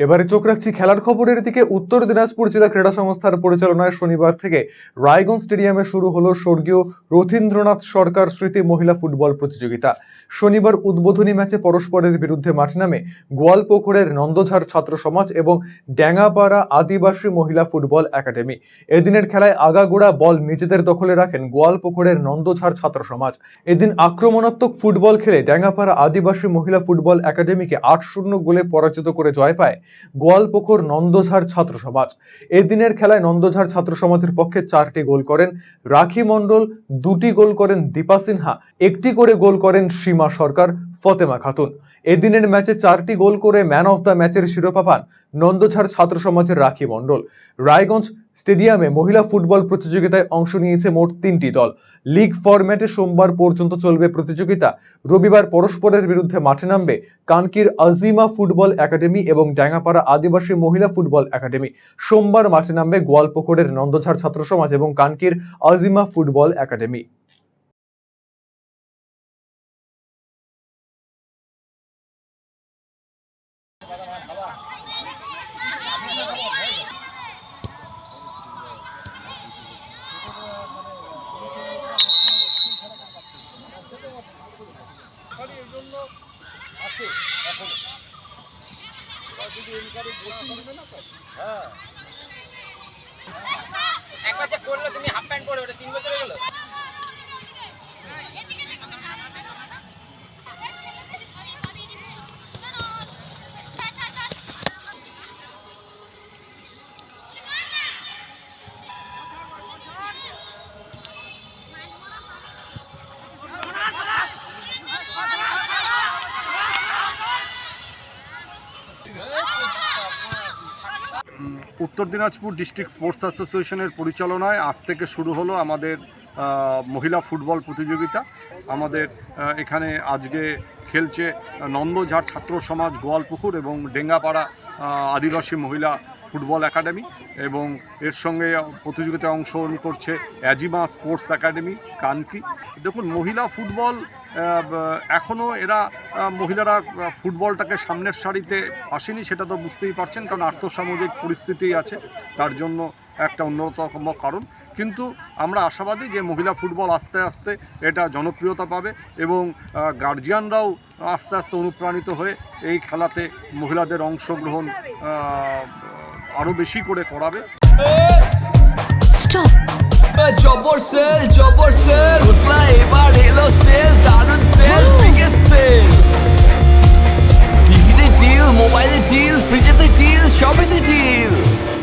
এবারে চোখ রাখছি খেলার খবরের দিকে। উত্তর দিনাজপুর জেলা ক্রীড়া সংস্থার পরিচালনায় শনিবার থেকে রায়গঞ্জ স্টেডিয়ামে শুরু হলো স্বর্গীয় রথীন্দ্রনাথ সরকার স্মৃতি মহিলা ফুটবল প্রতিযোগিতা। শনিবার উদ্বোধনী ম্যাচে পরস্পরের বিরুদ্ধে মাঠ নামে গোয়ালপুকুরের নন্দঝাড় ছাত্র সমাজ এবং ড্যাঙ্গাপাড়া আদিবাসী মহিলা ফুটবল একাডেমি। এদিনের খেলায় আগাগোড়া বল নিজেদের দখলে রাখেন গোয়ালপুকুরের নন্দঝাড় ছাত্র সমাজ। এদিন আক্রমণাত্মক ফুটবল খেলে ড্যাঙ্গাপাড়া আদিবাসী মহিলা ফুটবল একাডেমিকে আট শূন্য গোলে পরাজিত করে জয় পায় গোয়ালপুকুর নন্দঝাড় ছাত্র সমাজ। এদিনের খেলায় নন্দঝাড় ছাত্র সমাজের পক্ষে চারটি গোল করেন রাখি মন্ডল দুটি গোল করেন দীপা সিনহা, একটি করে গোল করেন সীমা সরকার, ফতেমা খাতুন। এদিনের ম্যাচে চারটি গোল করে ম্যান অফ দ্য ম্যাচের শিরোপা পান নন্দঝাড় ছাত্র সমাজের রাখি মণ্ডল। রায়গঞ্জ স্টেডিয়ামে মহিলা ফুটবল প্রতিযোগিতায় অংশ নিয়েছে মোট তিনটি দল। লিগ ফরম্যাটে সোমবার পর্যন্ত চলবে প্রতিযোগিতা। রবিবার পরস্পরের বিরুদ্ধে মাঠে নামবে কানকির আজিমা ফুটবল একাডেমি এবং ড্যাঙ্গাপাড়া আদিবাসী মহিলা ফুটবল একাডেমি। সোমবার মাঠে নামবে গোয়ালপুকুরের নন্দঝাড় ছাত্র সমাজ এবং কানকির আজিমা ফুটবল একাডেমি। একবার যে করল তুমি হাফ প্যান্ট পরে ওটা তিন বছর হয়ে গেল উত্তর দিনাজপুর ডিস্ট্রিক্ট স্পোর্টস অ্যাসোসিয়েশনের পরিচালনায় আজ থেকে শুরু হলো আমাদের মহিলা ফুটবল প্রতিযোগিতা। আমাদের এখানে আজকে খেলছে নন্দঝাড় ছাত্র সমাজ গোয়ালপুকুর এবং ডেঙ্গাপাড়া আদিবাসী মহিলা ফুটবল একাডেমি এবং এর সঙ্গে প্রতিযোগিতায় অংশগ্রহণ করছে অ্যাজিমা স্পোর্টস একাডেমি কানকি। দেখুন, মহিলা ফুটবল এখনও এরা মহিলারা ফুটবলটাকে সামনের সারিতে আসেনি সেটা তো বুঝতেই পারছেন কারণ আর্থসামাজিক পরিস্থিতি আছে তার জন্য একটা অন্যতম কারণ কিন্তু আমরা আশাবাদী যে মহিলা ফুটবল আস্তে আস্তে এটা জনপ্রিয়তা পাবে এবং গার্জিয়ানরাও আস্তে আস্তে অনুপ্রাণিত হয়ে এই খেলাতে মহিলাদের অংশগ্রহণ আরও বেশি করে করাবে. জবর সেল জবর সেল হোসলা এবার